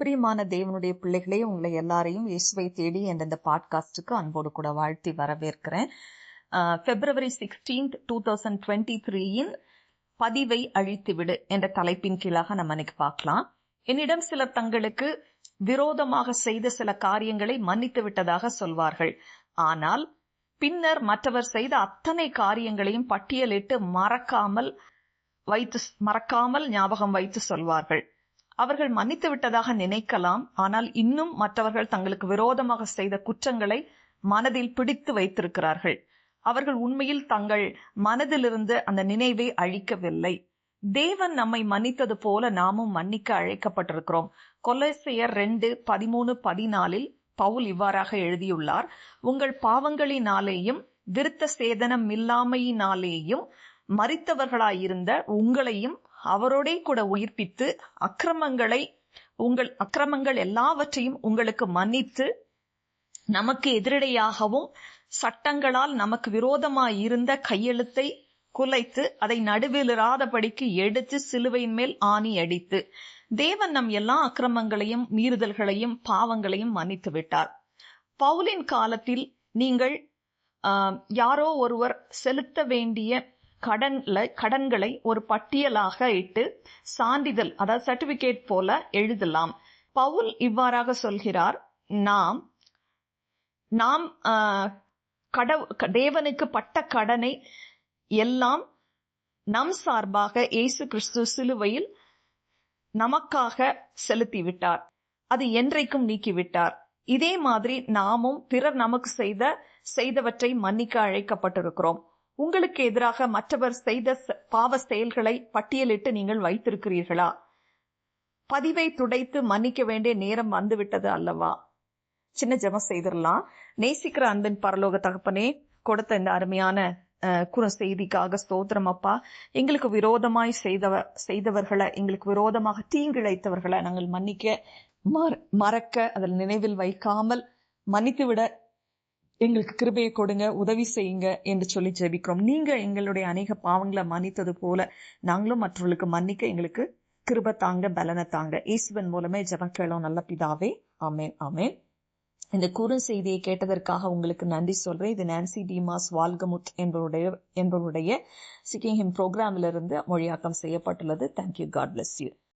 பிரியமான தேவனுடைய பிள்ளைகளே உங்களை எல்லாரையும் இயேசுவை தேடி என்ற இந்த பாட்காஸ்டுக்கு அன்போடு கூட வாழ்த்தி வரவேற்கிறேன். February sixteenth two thousand twenty த்ரீயின் பதிவை அழித்துவிடு என்ற தலைப்பின் கீழாக நம்ம இன்னைக்கு பார்க்கலாம். என்னிடம் சிலர் தங்களுக்கு விரோதமாக செய்த சில காரியங்களை மன்னித்து விட்டதாக சொல்வார்கள். ஆனால் பின்னர் மற்றவர் செய்த அத்தனை காரியங்களையும் பட்டியலிட்டு மறக்காமல் வைத்து மறக்காமல் ஞாபகம் வைத்து சொல்வார்கள். அவர்கள் மன்னித்து விட்டதாக நினைக்கலாம். ஆனால் இன்னும் மற்றவர்கள் தங்களுக்கு விரோதமாக செய்த குற்றங்களை மனதில் பிடித்து வைத்திருக்கிறார்கள். அவர்கள் உண்மையில் தங்கள் மனதிலிருந்து அந்த நினைவை அழிக்கவில்லை. தேவன் நம்மை மன்னித்தது போல நாமும் மன்னிக்க அழைக்கப்பட்டிருக்கிறோம். கொலைசெயர் ரெண்டு பதிமூணு பதினாலில் பவுல் இவ்வாறாக எழுதியுள்ளார். உங்கள் பாவங்களினாலேயும் விருத்த சேதனம் இல்லாமையினாலேயும் மறித்தவர்களாயிருந்த உங்களையும் அவரோடே கூட உயிர்ப்பித்து அக்கிரமங்களை உங்கள் அக்கிரமங்கள் எல்லாவற்றையும் உங்களுக்கு மன்னித்து நமக்கு எதிரடையாகவும் சட்டங்களால் நமக்கு விரோதமாய் இருந்த கையெழுத்தை குலைத்து அதை நடுவிலிராதபடிக்கு எடுத்து சிலுவையின் மேல் ஆணி அடித்து தேவன் நம் எல்லா அக்கிரமங்களையும் மீறுதல்களையும் பாவங்களையும் மன்னித்து விட்டார். பவுலின் காலத்தில் நீங்கள் யாரோ ஒருவர் செலுத்த வேண்டிய கடன்ல கடன்களை ஒரு பட்டியலாக இட்டு சான்றிதழ் அதாவது சர்டிபிகேட் போல எழுதலாம். பவுல் இவ்வாறாக சொல்கிறார் நாம் நாம் கடவு தேவனுக்கு பட்ட கடனை எல்லாம் நம் சார்பாக இயேசு கிறிஸ்து சிலுவையில் நமக்காக செலுத்திவிட்டார். அது என்றைக்கும் நீக்கிவிட்டார். இதே மாதிரி நாமும் பிறர் நமக்கு செய்த செய்தவற்றை மன்னிக்க அழைக்கப்பட்டிருக்கிறோம். உங்களுக்கு எதிராக மற்றவர் செய்த பாவ செயல்களை பட்டியலிட்டு நீங்கள் வைத்திருக்கிறீர்களா? பதிவை துடைத்து மன்னிக்க வேண்டிய நேரம் வந்துவிட்டது அல்லவா? சின்ன ஜெபம் செய்திடலாம். நேசிக்கிற அன்பின் பரலோக தகப்பனே கொடுத்த இந்த அருமையான அஹ், குறு செய்திக்காக ஸ்தோத்திரம் அப்பா. எங்களுக்கு விரோதமாய் செய்தவ செய்தவர்களை எங்களுக்கு விரோதமாக தீங்கிழைத்தவர்களை நாங்கள் மன்னிக்க மற- மறக்க அதில் நினைவில் வைக்காமல் மன்னித்து விட எங்களுக்கு கிருபையை கொடுங்க உதவி செய்யுங்க என்று சொல்லி ஜெபிக்கிறோம். நீங்க எங்களுடைய அநேக பாவங்களை மன்னித்தது போல நாங்களும் மற்றவர்களுக்கு மன்னிக்க எங்களுக்கு கிருப தாங்க பலனை தாங்க. இயேசுவன் மூலமே ஜபம் கேளோம் நல்ல பிதாவே. ஆமேன் ஆமேன். இந்த குறு செய்தியை கேட்டதற்காக உங்களுக்கு நன்றி சொல்றேன். இது நான்சி டிமாஸ் வால்கமுத் என்பவருடைய என்பவருடைய சிக்கிங் ஹிம் ப்ரோக்ராமிலிருந்து மொழியாக்கம் செய்யப்பட்டுள்ளது. Thank you God bless you